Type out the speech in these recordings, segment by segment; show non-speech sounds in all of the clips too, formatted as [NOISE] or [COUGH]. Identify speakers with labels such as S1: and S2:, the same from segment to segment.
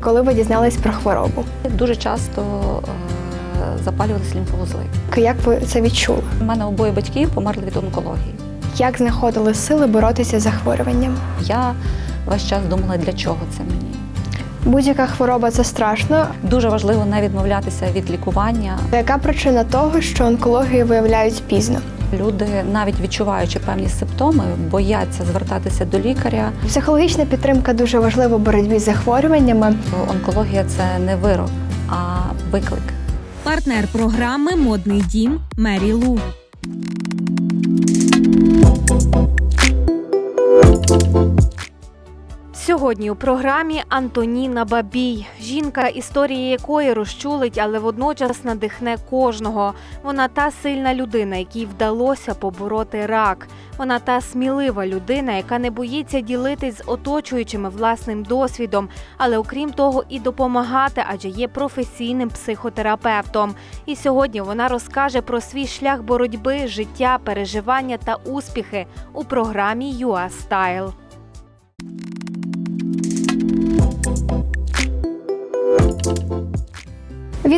S1: Коли ви дізнались про хворобу?
S2: Дуже часто е, запалювалися лімфовузли.
S1: Як ви це відчули?
S2: У мене обоє батьків померли від онкології.
S1: Як знаходили сили боротися з захворюванням?
S2: Я весь час думала, для чого це мені.
S1: Будь-яка хвороба це страшно.
S2: Дуже важливо не відмовлятися від лікування.
S1: Яка причина того, що онкологію виявляють пізно?
S2: Люди, навіть відчуваючи певні симптоми, бояться звертатися до лікаря.
S1: Психологічна підтримка дуже важлива в боротьбі з захворюваннями.
S2: Онкологія це не вирок, а виклик.
S3: Партнер програми Модний дім Мері Лу.
S4: Сьогодні у програмі Антоніна Бабій, жінка, історія якої розчулить, але водночас надихне кожного. Вона та сильна людина, якій вдалося побороти рак. Вона та смілива людина, яка не боїться ділитись з оточуючими власним досвідом, але окрім того, і допомагати, адже є професійним психотерапевтом. І сьогодні вона розкаже про свій шлях боротьби, життя, переживання та успіхи у програмі «ЮА Стайл».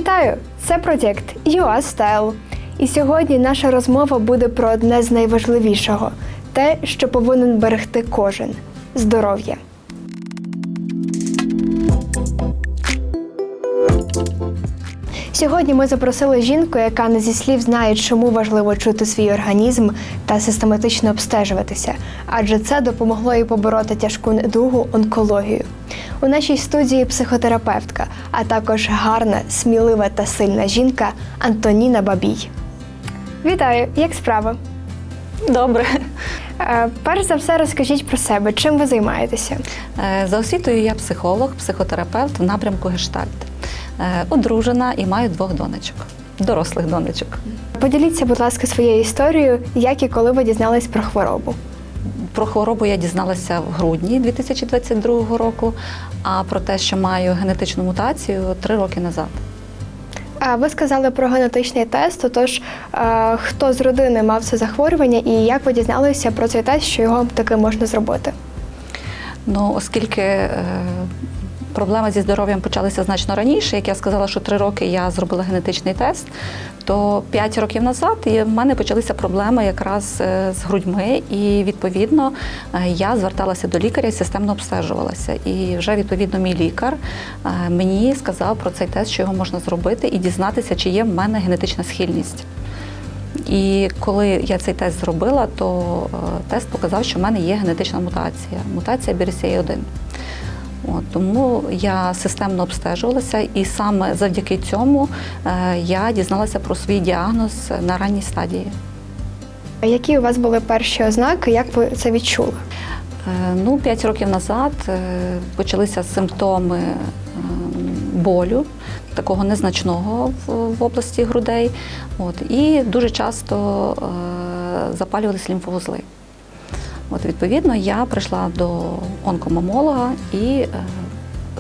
S1: Вітаю! Це проєкт UA Style. І сьогодні наша розмова буде про одне з найважливішого те, що повинен берегти кожен здоров'я. Сьогодні ми запросили жінку, яка не зі слів знає, чому важливо чути свій організм та систематично обстежуватися, адже це допомогло їй побороти тяжку недугу онкологію. У нашій студії психотерапевтка, а також гарна, смілива та сильна жінка Антоніна Бабій. Вітаю! Як справа?
S2: Добре.
S1: Е, Перш за все, розкажіть про себе, чим ви займаєтеся?
S2: Е, За освітою я психолог, психотерапевт в напрямку гештальт. Е, Одружена і маю двох донечок, дорослих донечок.
S1: Поділіться, будь ласка, своєю історією, як і коли ви дізнались про хворобу.
S2: Про хворобу я дізналася в грудні 2022 року, а про те, що маю генетичну мутацію, три роки назад.
S1: А ви сказали про генетичний тест. Отож, е, хто з родини мав це захворювання, і як ви дізналися про цей тест, що його таки можна зробити?
S2: Ну, оскільки е, проблеми зі здоров'ям почалися значно раніше, як я сказала, що три роки я зробила генетичний тест, то п'ять років назад в мене почалися проблеми якраз е, з грудьми, і відповідно е, я зверталася до лікаря і системно обстежувалася. І вже відповідно мій лікар е, мені сказав про цей тест, що його можна зробити, і дізнатися, чи є в мене генетична схильність. І коли я цей тест зробила, то тест показав, що в мене є генетична мутація, мутація BRCA1. От, тому я системно обстежувалася, і саме завдяки цьому е, я дізналася про свій діагноз на ранній стадії.
S1: Які у вас були перші ознаки, як ви це відчули?
S2: Е, Ну, п'ять років назад е, почалися симптоми болю, такого незначного в, області грудей. От, і дуже часто запалювалися лімфовузли. От, відповідно, я прийшла до онкомамолога і е,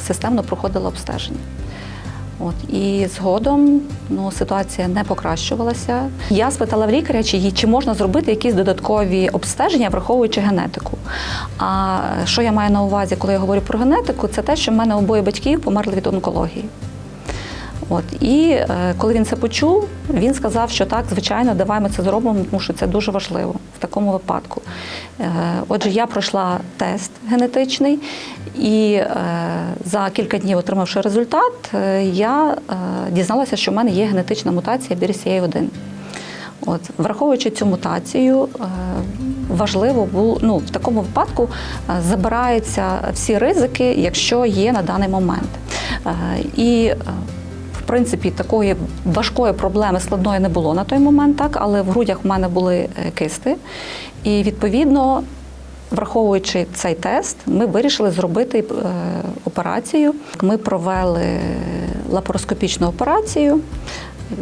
S2: системно проходила обстеження. От і згодом ну, ситуація не покращувалася. Я спитала в лікаря, чи, чи можна зробити якісь додаткові обстеження, враховуючи генетику. А що я маю на увазі, коли я говорю про генетику, це те, що в мене обоє батьків померли від онкології. От і е, коли він це почув, він сказав, що так, звичайно, давай ми це зробимо, тому що це дуже важливо в такому випадку. Е, отже, я пройшла тест генетичний, і е, за кілька днів, отримавши результат, е, я е, дізналася, що в мене є генетична мутація BRCA1. От, враховуючи цю мутацію, е, важливо було ну, в такому випадку е, забираються всі ризики, якщо є на даний момент. Е, І принципі такої важкої проблеми складної не було на той момент, так, але в грудях в мене були е, кисти. І відповідно, враховуючи цей тест, ми вирішили зробити е, операцію. Ми провели лапароскопічну операцію.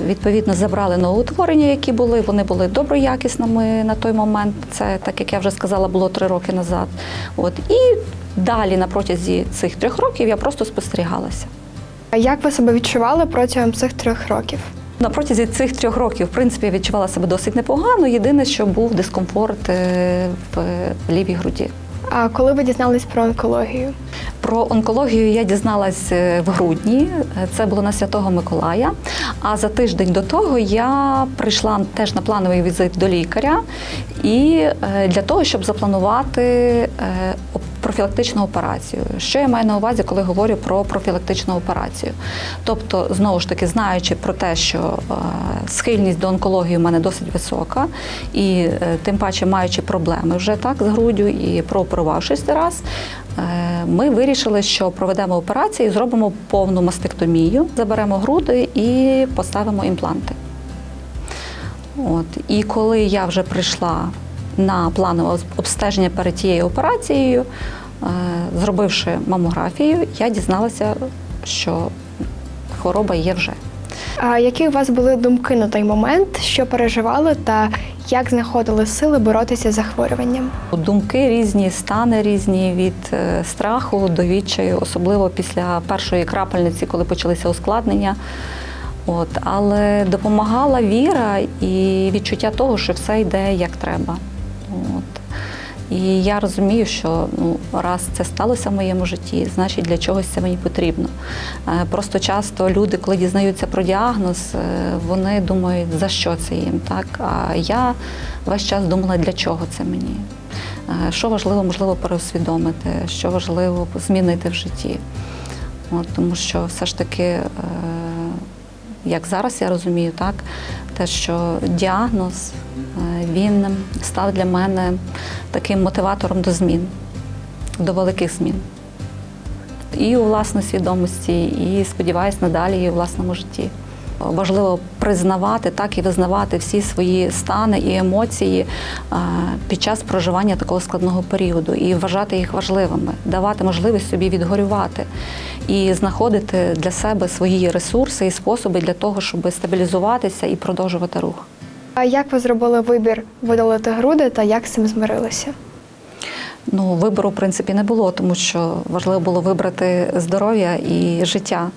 S2: Відповідно, забрали новоутворення, які були. Вони були доброякісними на той момент. Це, так як я вже сказала, було три роки назад. От і далі, на протязі цих трьох років, я просто спостерігалася.
S1: А як ви себе відчували протягом цих трьох років?
S2: На протязі цих трьох років, в принципі, я відчувала себе досить непогано. Єдине, що був дискомфорт е, в лівій груді.
S1: А коли ви дізнались про онкологію?
S2: Про онкологію я дізналась е, в грудні. Це було на Святого Миколая. А за тиждень до того я прийшла теж на плановий візит до лікаря і е, для того, щоб запланувати е, профілактичну операцію. Що я маю на увазі, коли говорю про профілактичну операцію? Тобто, знову ж таки, знаючи про те, що схильність до онкології у мене досить висока, і тим паче маючи проблеми вже так з груддю і прооперувавшись раз, ми вирішили, що проведемо операцію, зробимо повну мастектомію, заберемо груди і поставимо імпланти. От. І коли я вже прийшла на планове обстеження перед тією операцією, е, зробивши мамографію, я дізналася, що хвороба є вже.
S1: А які у вас були думки на той момент, що переживали, та як знаходили сили боротися з захворюванням?
S2: Думки різні, стани різні від е, страху до відчаю, особливо після першої крапельниці, коли почалися ускладнення. От, але допомагала віра і відчуття того, що все йде як треба. І я розумію, що ну, раз це сталося в моєму житті, значить для чогось це мені потрібно. Е, Просто часто люди, коли дізнаються про діагноз, е, вони думають, за що це їм. Так? А я весь час думала, для чого це мені. Е, Що важливо, можливо, переосвідомити, що важливо змінити в житті. От, тому що все ж таки, як зараз я розумію, так, те, що діагноз е, він став для мене таким мотиватором до змін, до великих змін. І у власній свідомості, і сподіваюсь, надалі і у власному житті. Важливо признавати так і визнавати всі свої стани і емоції е, під час проживання такого складного періоду і вважати їх важливими, давати можливість собі відгорювати і знаходити для себе свої ресурси і способи для того, щоб стабілізуватися і продовжувати рух.
S1: А як ви зробили вибір видалити груди та як з цим змирилися?
S2: Ну, вибору, в принципі, не було, тому що важливо було вибрати здоров'я і життя.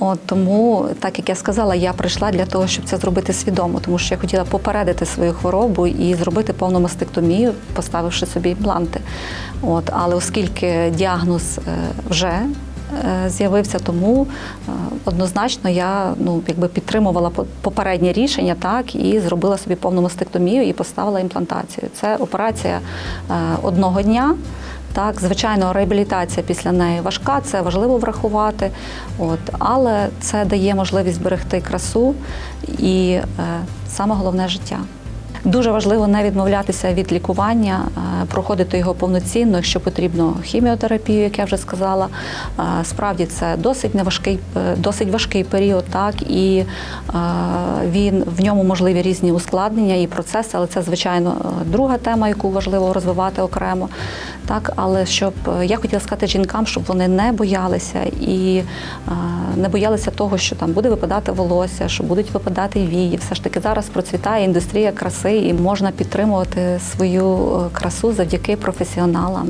S2: От тому, так як я сказала, я прийшла для того, щоб це зробити свідомо, тому що я хотіла попередити свою хворобу і зробити повну мастектомію, поставивши собі імпланти. От, але оскільки діагноз е, вже е, з'явився, тому е, однозначно я ну, якби підтримувала попереднє рішення, так і зробила собі повну мастектомію і поставила імплантацію. Це операція одного дня. Так, звичайно, реабілітація після неї важка, це важливо врахувати. От, але це дає можливість зберегти красу і е, саме головне життя. Дуже важливо не відмовлятися від лікування, е, проходити його повноцінно, якщо потрібно хіміотерапію, як я вже сказала. Е, Справді це досить неважкий, е, досить важкий період, так і він в ньому можливі різні ускладнення і процеси, але це звичайно друга тема, яку важливо розвивати окремо. Так, але щоб я хотіла сказати жінкам, щоб вони не боялися і не боялися того, що там буде випадати волосся, що будуть випадати вії. Все ж таки зараз процвітає індустрія краси, і можна підтримувати свою е, красу завдяки професіоналам.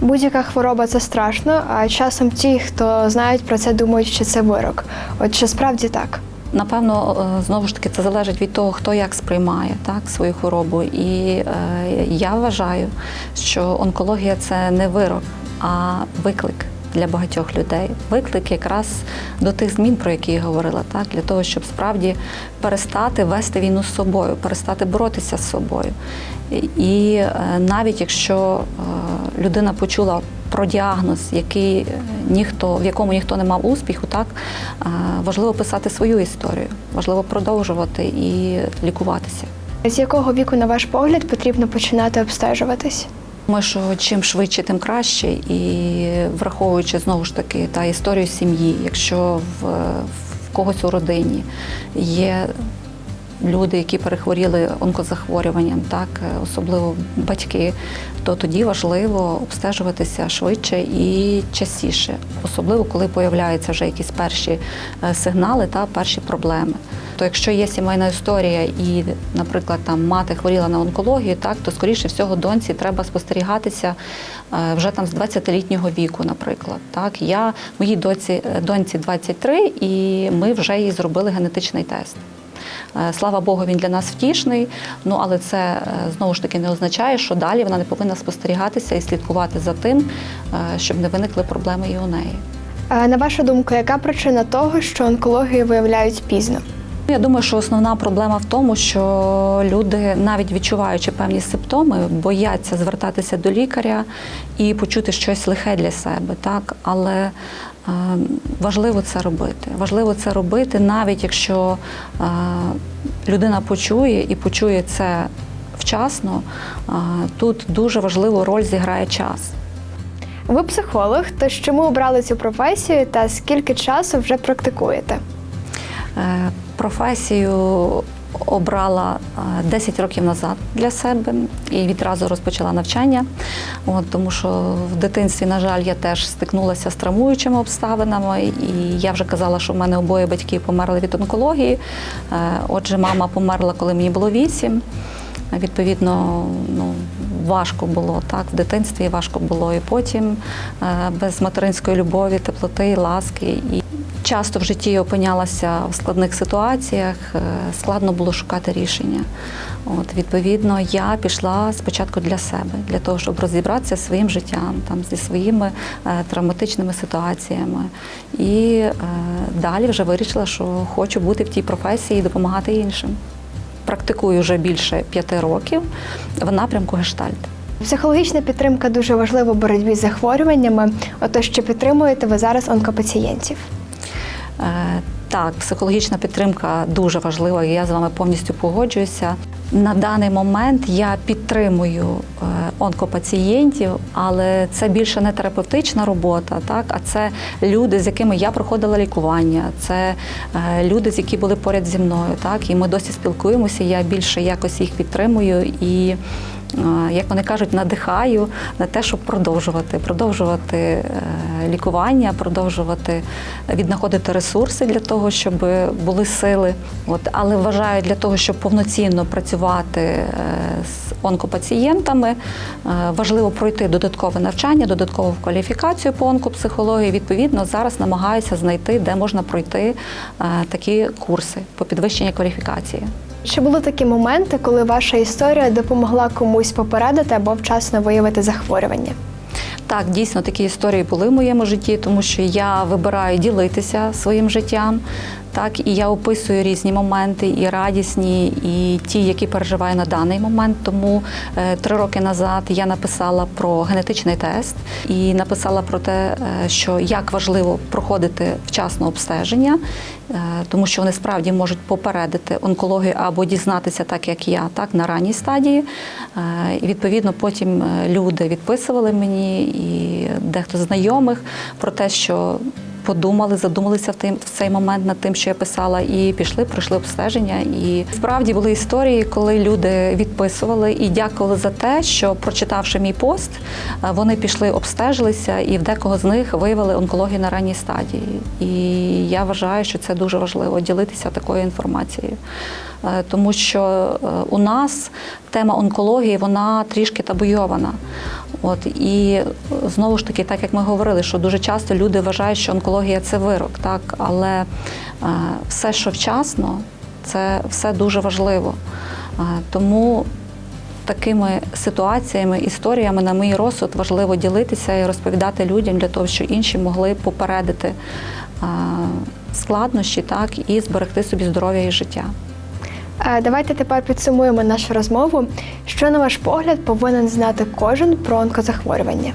S1: Будь-яка хвороба це страшно, а часом ті, хто знають про це, думають, що це вирок. От чи справді так?
S2: Напевно, е, знову ж таки, це залежить від того, хто як сприймає так, свою хворобу. І е, я вважаю, що онкологія це не вирок, а виклик для багатьох людей. Виклик якраз до тих змін, про які я говорила, так, для того, щоб справді перестати вести війну з собою, перестати боротися з собою. І е, навіть якщо е, людина почула про діагноз, який е, ніхто, в якому ніхто не мав успіху, так важливо писати свою історію, важливо продовжувати і лікуватися.
S1: З якого віку, на ваш погляд, потрібно починати обстежуватись?
S2: Думаю, що чим швидше, тим краще, і враховуючи знову ж таки та історію сім'ї, якщо в, в когось у родині є люди, які перехворіли онкозахворюванням, так особливо батьки, то тоді важливо обстежуватися швидше і частіше, особливо коли появляються вже якісь перші е, сигнали та перші проблеми. То якщо є сімейна історія і, наприклад, там мати хворіла на онкологію, так то скоріше всього доньці треба спостерігатися е, вже там з 20-літнього віку, наприклад. Так я моїй доці доньці 23, і ми вже їй зробили генетичний тест. Е, Слава Богу, він для нас втішний. Ну але це е, знову ж таки не означає, що далі вона не повинна спостерігатися і слідкувати за тим, е, щоб не виникли проблеми і у неї.
S1: На вашу думку, яка причина того, що онкологію виявляють пізно?
S2: Я думаю, що основна проблема в тому, що люди, навіть відчуваючи певні симптоми, бояться звертатися до лікаря і почути щось лихе для себе. Так? Але е, важливо це робити. Важливо це робити, навіть якщо е, людина почує і почує це вчасно, е, тут дуже важливу роль зіграє час.
S1: Ви психолог, тож чому обрали цю професію та скільки часу вже практикуєте?
S2: Е, Професію обрала е, 10 років назад для себе і відразу розпочала навчання. От, тому що в дитинстві, на жаль, я теж стикнулася з травмуючими обставинами, і я вже казала, що в мене обоє батьки померли від онкології. Е, Отже, мама померла, коли мені було 8. Відповідно, ну важко було так в дитинстві, важко було і потім е, без материнської любові, теплоти, ласки. І часто в житті опинялася в складних ситуаціях, е, складно було шукати рішення. От, відповідно, я пішла спочатку для себе, для того, щоб розібратися зі своїм життям, там, зі своїми е, травматичними ситуаціями. І е, далі вже вирішила, що хочу бути в тій професії і допомагати іншим. Практикую вже більше п'яти років в напрямку гештальт.
S1: Психологічна підтримка дуже важлива в боротьбі з захворюваннями. Отож, чи підтримуєте ви зараз онкопацієнтів?
S2: Е, Так, психологічна підтримка дуже важлива, і я з вами повністю погоджуюся. На даний момент я підтримую е, онкопацієнтів, але це більше не терапевтична робота, так а це люди, з якими я проходила лікування, це е, люди, з які були поряд зі мною. Так, і ми досі спілкуємося. Я більше якось їх підтримую і. Е, Як вони кажуть, надихаю на те, щоб продовжувати, продовжувати е, лікування, продовжувати віднаходити ресурси для того, щоб були сили. От але вважаю, для того, щоб повноцінно працювати е, з онкопацієнтами, важливо пройти додаткове навчання, додаткову кваліфікацію по онкопсихології. Відповідно, зараз намагаюся знайти, де можна пройти такі курси по підвищенню кваліфікації.
S1: Чи були такі моменти, коли ваша історія допомогла комусь попередити або вчасно виявити захворювання?
S2: Так, дійсно такі історії були в моєму житті, тому що я вибираю ділитися своїм життям. Так, і я описую різні моменти, і радісні, і ті, які переживаю на даний момент. Тому е, три роки назад я написала про генетичний тест і написала про те, е, що як важливо проходити вчасно обстеження, е, тому що вони справді можуть попередити онкологію або дізнатися, так як я, так на ранній стадії. І відповідно потім люди відписували мені і дехто знайомих про те, що подумали, задумалися в тим в цей момент над тим, що я писала, і пішли, пройшли обстеження. І справді були історії, коли люди відписували і дякували за те, що прочитавши мій пост, е, вони пішли, обстежилися, і в декого з них виявили онкологію на ранній стадії. І я вважаю, що це дуже важливо ділитися такою інформацією. Е, Тому що е, у нас тема онкології вона трішки табуйована. От і е, знову ж таки, так як ми говорили, що дуже часто люди вважають, що онкологія це вирок, так але е, все, що вчасно, це все дуже важливо. Е, Тому такими ситуаціями, історіями, на мій розсуд, важливо ділитися і розповідати людям для того, щоб інші могли попередити складнощі, так і зберегти собі здоров'я і життя.
S1: Давайте тепер підсумуємо нашу розмову. Що, на ваш погляд, повинен знати кожен про онкозахворювання?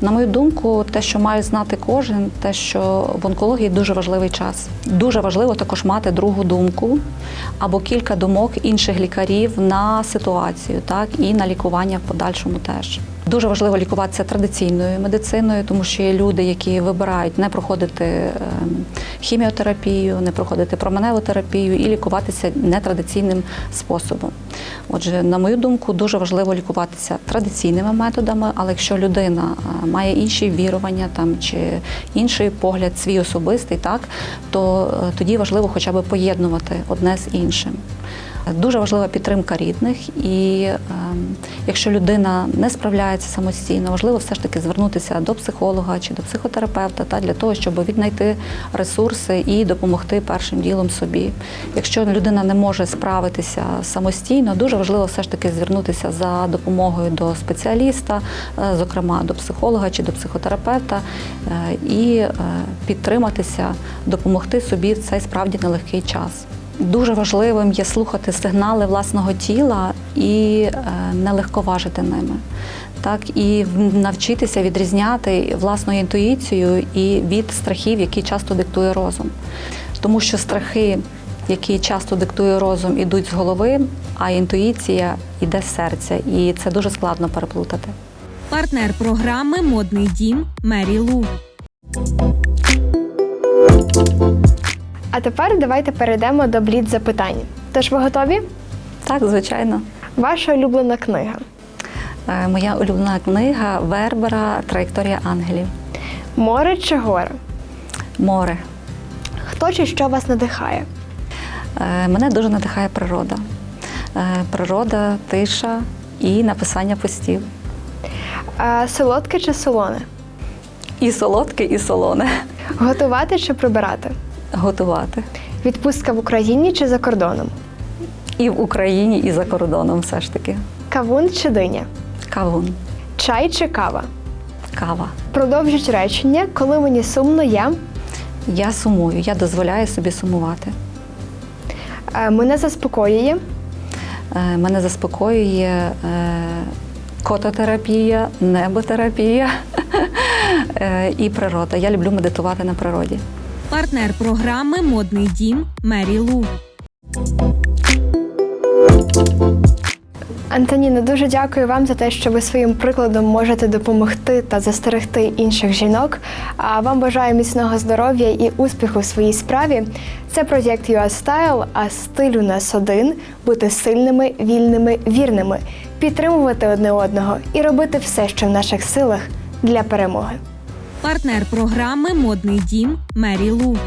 S2: На мою думку, те, що має знати кожен, те, що в онкології дуже важливий час. Дуже важливо також мати другу думку або кілька думок інших лікарів на ситуацію, так і на лікування в подальшому теж. Дуже важливо лікуватися традиційною медициною, тому що є люди, які вибирають не проходити ем, хіміотерапію, не проходити променеву терапію і лікуватися нетрадиційним способом. Отже, на мою думку, дуже важливо лікуватися традиційними методами, але якщо людина е, має інші вірування там чи інший погляд, свій особистий, так то е, тоді важливо хоча б поєднувати одне з іншим. Дуже важлива підтримка рідних, і ем, якщо людина не справляється самостійно, важливо все ж таки звернутися до психолога чи до психотерапевта та для того, щоб віднайти ресурси і допомогти першим ділом собі. Якщо людина не може справитися самостійно, дуже важливо все ж таки звернутися за допомогою до спеціаліста, е, зокрема до психолога чи до психотерапевта, е, і е, підтриматися, допомогти собі в цей справді нелегкий час. Дуже важливим є слухати сигнали власного тіла і е, не легковажити ними. Так, і навчитися відрізняти власну інтуїцію і від страхів, які часто диктує розум. Тому що страхи, які часто диктує розум, ідуть з голови, а інтуїція йде з серця, і це дуже складно переплутати.
S3: Партнер програми Модний дім Мері Лу.
S1: А тепер давайте перейдемо до бліц запитань. Тож ви готові?
S2: Так, звичайно.
S1: Ваша улюблена книга.
S2: Е, Моя улюблена книга Вербера Траєкторія ангелів.
S1: Море чи гори?
S2: Море.
S1: Хто чи що вас надихає?
S2: Е, Мене дуже надихає природа. Е, Природа, тиша і написання постів.
S1: Солодке чи солоне?
S2: І солодке, і солоне.
S1: Готувати чи прибирати?
S2: Готувати.
S1: Відпустка в Україні чи за кордоном?
S2: І в Україні, і за кордоном все ж таки.
S1: Кавун чи диня?
S2: Кавун,
S1: Чай чи кава?
S2: кава.
S1: Продовжіть речення, коли мені сумно, я
S2: Я сумую, я дозволяю собі сумувати.
S1: Е, мене заспокоює,
S2: Е, Мене заспокоює е, кототерапія, неботерапія [LAUGHS] е, і природа. Я люблю медитувати на природі.
S3: Партнер програми Модний дім Мері Лу.
S1: Антоніна, дуже дякую вам за те, що ви своїм прикладом можете допомогти та застерегти інших жінок. А вам бажаю міцного здоров'я і успіху в своїй справі. Це проєкт UA Style, а стиль у нас один бути сильними, вільними, вірними, підтримувати одне одного і робити все, що в наших силах для перемоги
S3: партнер програми Модний дім Мері Лу.